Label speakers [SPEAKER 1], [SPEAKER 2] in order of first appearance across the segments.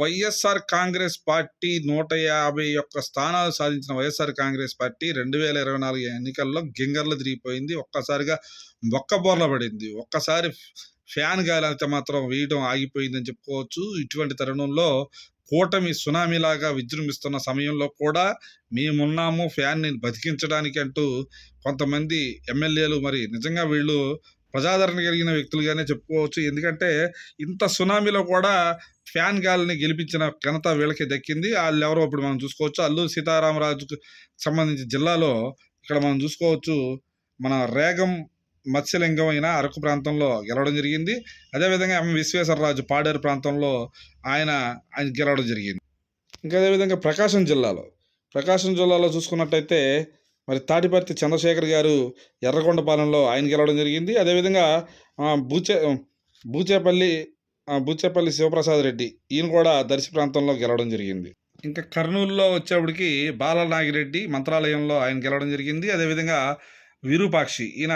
[SPEAKER 1] YSR Congress party నూట యాభై ఒక్క స్థానాలు సాధించిన వైఎస్ఆర్ కాంగ్రెస్ పార్టీ రెండు వేల ఇరవై నాలుగు ఎన్నికల్లో గింగర్లు తిరిగిపోయింది. ఒక్కసారిగా బొక్కబోర్ల పడింది. ఒక్కసారి ఫ్యాన్ గాలి అయితే మాత్రం వేయడం ఆగిపోయిందని చెప్పుకోవచ్చు. ఇటువంటి తరుణంలో కూటమి సునామీలాగా విజృంభిస్తున్న సమయంలో కూడా మేమున్నాము. ఫ్యాన్ని బతికించడానికి అంటూ కొంతమంది ఎమ్మెల్యేలు మరి నిజంగా వీళ్ళు ప్రజాదరణ కలిగిన వ్యక్తులుగానే చెప్పుకోవచ్చు. ఎందుకంటే ఇంత సునామీలో కూడా ఫ్యాన్ గాలిని గెలిపించిన ఘనత వీళ్ళకి దక్కింది. వాళ్ళు ఎవరో ఇప్పుడు మనం చూసుకోవచ్చు. అల్లూరు సీతారామరాజుకు సంబంధించి జిల్లాలో ఇక్కడ మనం చూసుకోవచ్చు. మన రేగం మత్స్యలింగం అయిన అరకు ప్రాంతంలో గెలవడం జరిగింది. అదేవిధంగా ఎం. విశ్వేశ్వరరాజు పాడేరు ప్రాంతంలో ఆయన ఆయన గెలవడం జరిగింది. ఇంకా అదేవిధంగా ప్రకాశం జిల్లాలో ప్రకాశం జిల్లాలో చూసుకున్నట్టయితే మరి తాటిపర్తి చంద్రశేఖర్ గారు ఎర్రగొండపాలెంలో ఆయన గెలవడం జరిగింది. అదేవిధంగా ఆ, బూచే బూచేపల్లి బూచేపల్లి శివప్రసాద్ రెడ్డి ఈయన కూడా దర్శి ప్రాంతంలో గెలవడం జరిగింది. ఇంకా కర్నూలులో వచ్చేప్పటికి బాల నాగిరెడ్డి మంత్రాలయంలో ఆయన గెలవడం జరిగింది. అదేవిధంగా విరూపాక్షి ఈయన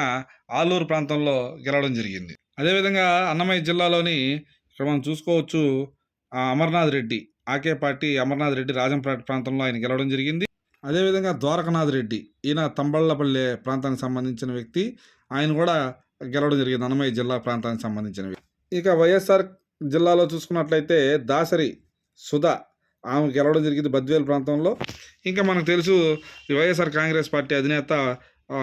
[SPEAKER 1] ఆలూరు ప్రాంతంలో గెలవడం జరిగింది. అదేవిధంగా అన్నమయ్య జిల్లాలోని ఇక్కడ మనం చూసుకోవచ్చు అమర్నాథ్ రెడ్డి ఆకే పార్టీ అమర్నాథ్ రెడ్డి రాజంపేట ప్రాంతంలో ఆయన గెలవడం జరిగింది. అదేవిధంగా ద్వారకనాథ్ రెడ్డి ఈయన తంబళ్ళపల్లె ప్రాంతానికి సంబంధించిన వ్యక్తి. ఆయన కూడా గెలవడం జరిగింది. అన్నమయ్య జిల్లా ప్రాంతానికి సంబంధించిన వ్యక్తి. ఇక వైఎస్ఆర్ జిల్లాలో చూసుకున్నట్లయితే దాసరి సుధా ఆమె గెలవడం జరిగింది బద్వేలు ప్రాంతంలో. ఇంకా మనకు తెలుసు ఈ వైఎస్ఆర్ కాంగ్రెస్ పార్టీ అధినేత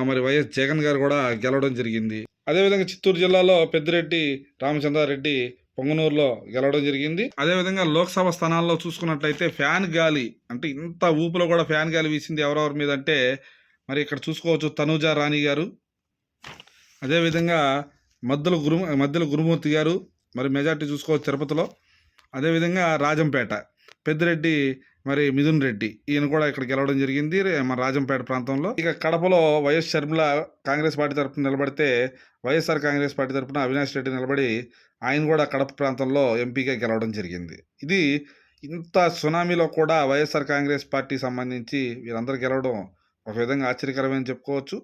[SPEAKER 1] మరి వైఎస్ జగన్ గారు కూడా గెలవడం జరిగింది. అదేవిధంగా చిత్తూరు జిల్లాలో పెద్దిరెడ్డి రామచంద్రారెడ్డి పొంగనూరులో గెలవడం జరిగింది. అదేవిధంగా లోక్సభ స్థానాల్లో చూసుకున్నట్లయితే ఫ్యాన్ గాలి అంటే ఇంత ఊపులో కూడా ఫ్యాన్ గాలి వీసింది ఎవరెవరి మీద అంటే మరి ఇక్కడ చూసుకోవచ్చు తనూజా రాణి గారు. అదేవిధంగా మద్దుల గురు మద్దుల గురుమూర్తి గారు మరి మెజార్టీ చూసుకోవచ్చు తిరుపతిలో. అదేవిధంగా రాజంపేట పెద్దిరెడ్డి మరి మిథున్ రెడ్డి. ఈయన కూడా ఇక్కడ గెలవడం జరిగింది. రే- మన రాజంపేట ప్రాంతంలో. ఇక కడపలో వైఎస్ షర్మిల కాంగ్రెస్ పార్టీ తరపున నిలబడితే వైఎస్ఆర్ కాంగ్రెస్ పార్టీ తరపున అవినాష్ రెడ్డి నిలబడి ఆయన కూడా కడప ప్రాంతంలో ఎంపీగా గెలవడం జరిగింది. ఇది ఇంత సునామీలో కూడా వైఎస్ఆర్ కాంగ్రెస్ పార్టీ సంబంధించి వీరందరూ గెలవడం ఒక విధంగా ఆశ్చర్యకరమని చెప్పుకోవచ్చు.